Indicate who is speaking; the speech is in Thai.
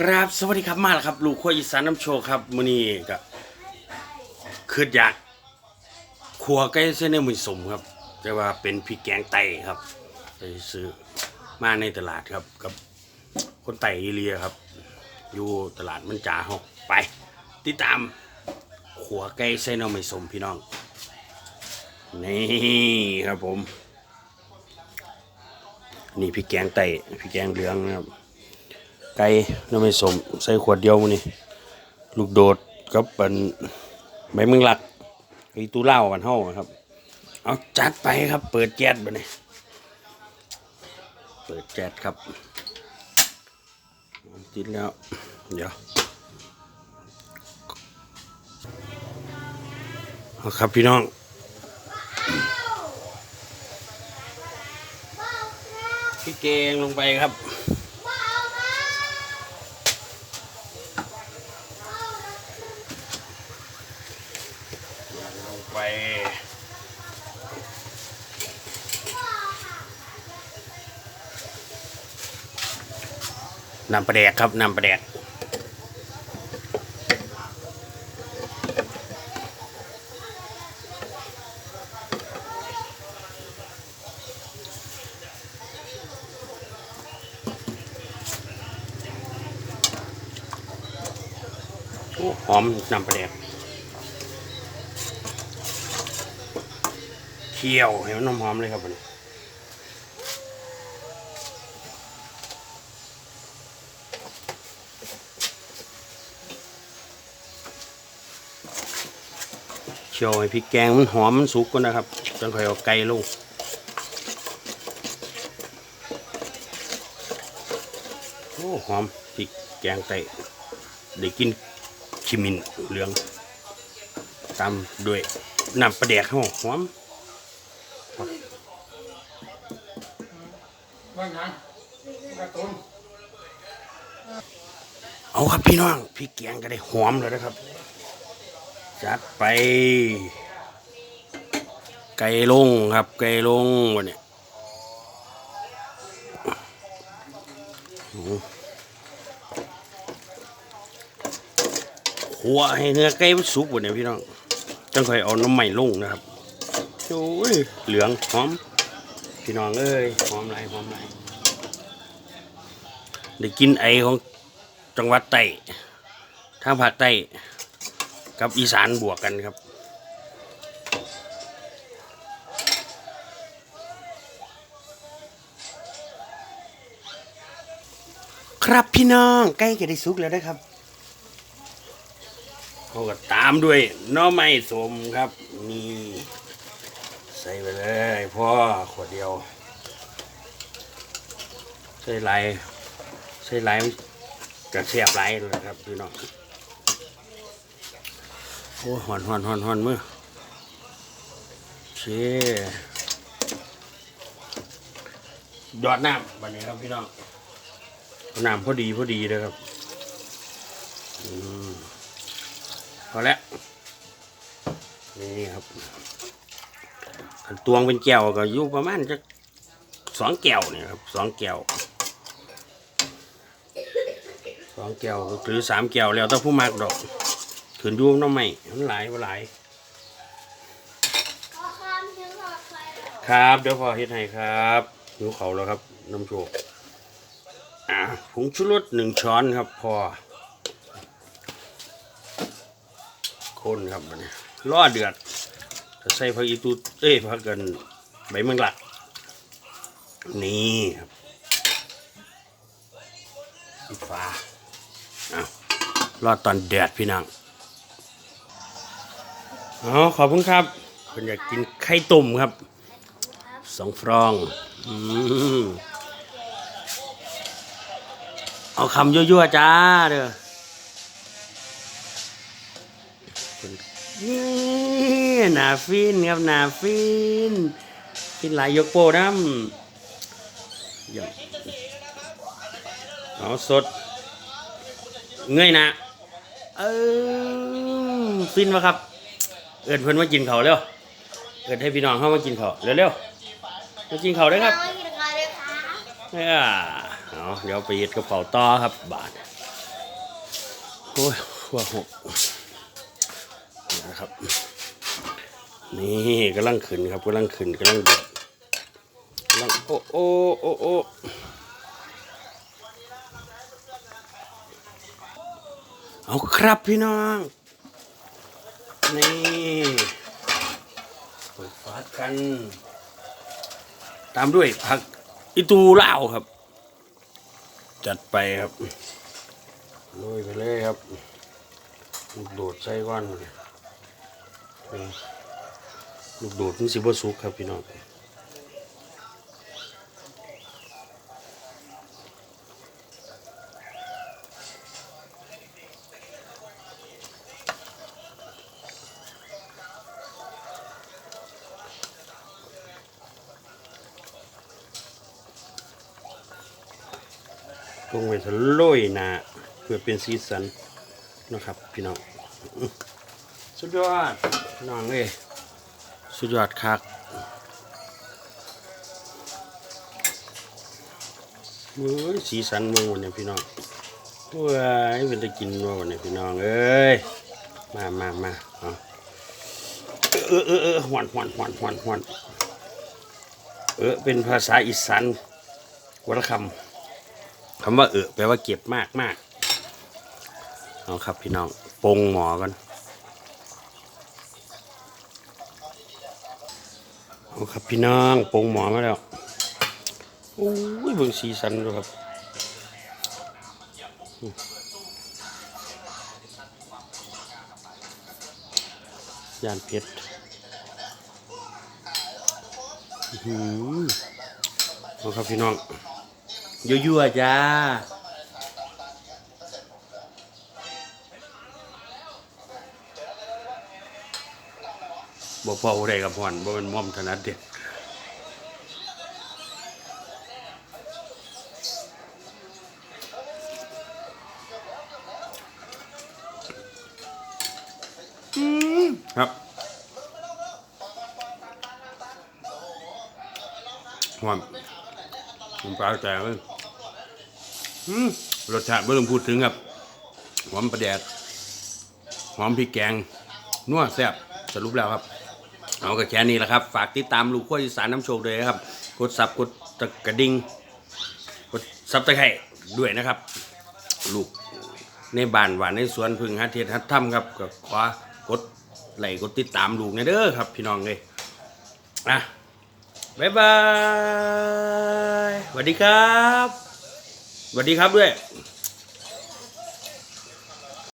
Speaker 1: ครับสวัสดีครับมาแล้วครับ ลูกขั้วอีสานน้ำโชว์ครับมื้อนี้ก็คืออยากครัวไก่เส้นในมือสมครับ แต่ว่าเป็นพริกแกงไตครับไปซื้อมาในตลาดครับกับคนไตอีเลียครับ อยู่ตลาดมันจ่าเฮาไป ติดตามขัวไก่เส้นเอาไม่สมพี่น้องนี่ครับผม นี่พริกแกงไตพริกแกงเหลืองนะครับ ไก่น้ำไม่สมใส่ขวดเดียวมื้อนี่ลูกโดดกับเป็นใบมึงหลักไอตู้เหล้ากันเฮาครับ เอาจัดไปครับ เปิดแจ๊ดบัดนี้เปิดแจ๊ดครับติดแล้ว เดี๋ยวเอาครับพี่น้องพี่เกงลงไปครับ ลงไป น้ำปลาแดกครับน้ำปลาแดกโอ้หอมน้ำปลาแดกเคี่ยวให้มันหอมๆเลยครับมัน เคี่ยวให้พริกแกงมันหอมมันสุกก่อนนะครับจนค่อยเอาไก่ลงโอ้หอมพริกแกงไก่ได้กินขิมินเหลืองตามด้วยน้ำปลาแดกเขาหอมเอาครับพี่น้องพริกแกงก็ได้หอมแล้วนะครับ จัดไป ไก่ลงครับ ไก่ลงวันนี้หัวให้เนื้อไก่มันสุกวันนี้พี่น้องจังค่อยเอาน้ำใหม่ลงนะครับโอ้ยเหลืองหอม พี่น้องเอ้ยหอมไรหอมไรได้กินไอของจังหวัดใต้ทางภาคใต้ กับอีสานบวกกันครับครับพี่น้องใกล้จะได้สุกแล้วนะครับเขาก็ตามด้วยน้อไม้สมครับนี่ใส่ไปเลยพ่อขวดเดียว ใส่ลายใส่ลายกระเสียบลายเลยครับพี่น้อง อ้หอนหอนหอนหอนมือเชี่ยอดน้ำวันนี้ครับพี่น้องน้ำพอดีพอดีเลยครับอพอแล้วนี่ครับขันตวงเป็นแก้วก็อยู่ประมาณจะสองแก้วเนี่ยครับสองแก้วสองแก้วหรือสามแก้วแล้วต้องผู้มากดอก ขืนอยุ่น้ำใหม่มันหลายว่าหลาย
Speaker 2: ขอความถึงขอใครเหรอ
Speaker 1: ครับเดี๋ยวพอเฮ็ดให้ครับหิวเขาวแล้วครับน้ำโชกอ่าผงชูรสหนึ่งช้อนครับพอคนครับบัดนี้ล่อเดือดจะใส่ผักอีตูเอ้ยผักกันใบเมืองหลัก นี่ครับปิดฟ้าเอารอตอนเดือดพี่น้อง อ๋อขอบคุณครับคนอยากกินไข่ต้มครับสองฟรองอืมเอาคำยั่วๆจ้าเด้อนี่หนาฟินครับหนาฟินฟินหลายยกโป้น้ำยี่ยมเอาสด เงยหนะเออฟินวะครับ เอินเพิ่นมากินเขาวเร็วเอินให้พี่น้องเข้ามากินเขาวเร็วๆมากินเขาวด้วยครับ
Speaker 2: น้องกินข้าวด้วยค่ะ
Speaker 1: เนี่ยเอาเดี๋ยวไปเย็ดกระเป๋าต่อครับบาทโอ้ยหัวหกนี่นะครับ นี่กำลังขึ้นครับกำลังขึ้นกำลังเดือดกำลังโอ้โอ้โอ้โอ้เอาครับพี่น้อง นี่เปิดฝากัน ตามด้วยผักอิตูเล่าครับ จัดไปครับโรยไปเลยครับลูกโดดใส่ก้อนเลยลูกโดดมันสิบวสุกครับพี่น้อง ลงไปทะโรยหนาเพื่อเป็นสีสันนะครับพี่น้องสุดยอดน้องเอ้สุดยอดคักเฮ้ยสีสันมืองวันนี้พี่น้องตัว้ายเป็นตะกินว่าวันนี้พี่น้องเอ้ยมามามาเอาเออเออเออหวนหวนหวนหวนหวนเออเป็นภาษาอีสานวรรณคำ คำว่าเออแปลว่าเก็บมากมากเอาครับพี่น้องปรงหมอกันเอาครับพี่น้องปรงหมอมาแล้วโอ้ยเบิ่งสีสันดูครับยานเพชรหือเอาครับพี่น้อง ยั่วๆจ้าบ่พอได้กับพรบ่เป็นม่อมถนัดเด็ดอืมครับหอมผมปลาแต่เลยอืม รสชาติไม่ต้องพูดถึงครับ หอมประแดด หอมพริกแกง นัวแซ่บสรุปแล้วครับ เอาก็แค่นี้แหละครับ ฝากติดตามลูกขั้วอีสานน้ำโชคด้วยครับ กดซับกดตะกระดิ่งกดซับตะไคร่ด้วยนะครับ ลูกในบ้านหวานในสวนพึ่งฮัทเทศฮัทถ้ำครับก็ขอกดไลค์กดติดตามลูกในเด้อครับ พี่น้องเลยอะบ๊ายบายสวัสดีครับ สวัสดีครับด้วย